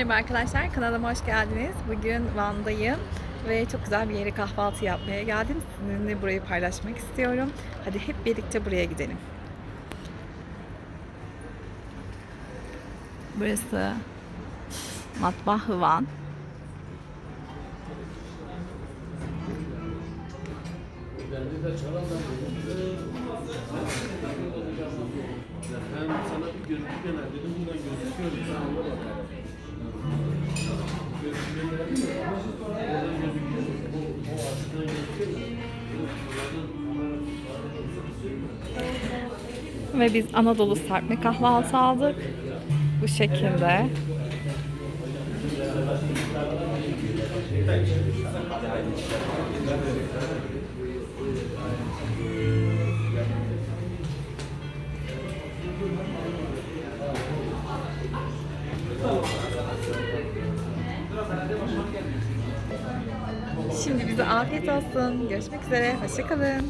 Merhaba arkadaşlar, kanalıma hoş geldiniz. Bugün Van'dayım ve çok güzel bir yere kahvaltı yapmaya geldim. Sizinle burayı paylaşmak istiyorum. Hadi hep birlikte buraya gidelim. Burası Matbah Van. Ben sana bir görüntü gönderdim. Buradan gözüküyor. Sen Ve biz Anadolu serpme kahvaltı aldık. Bu şekilde. Şimdi bize afiyet olsun. Görüşmek üzere. Hoşçakalın.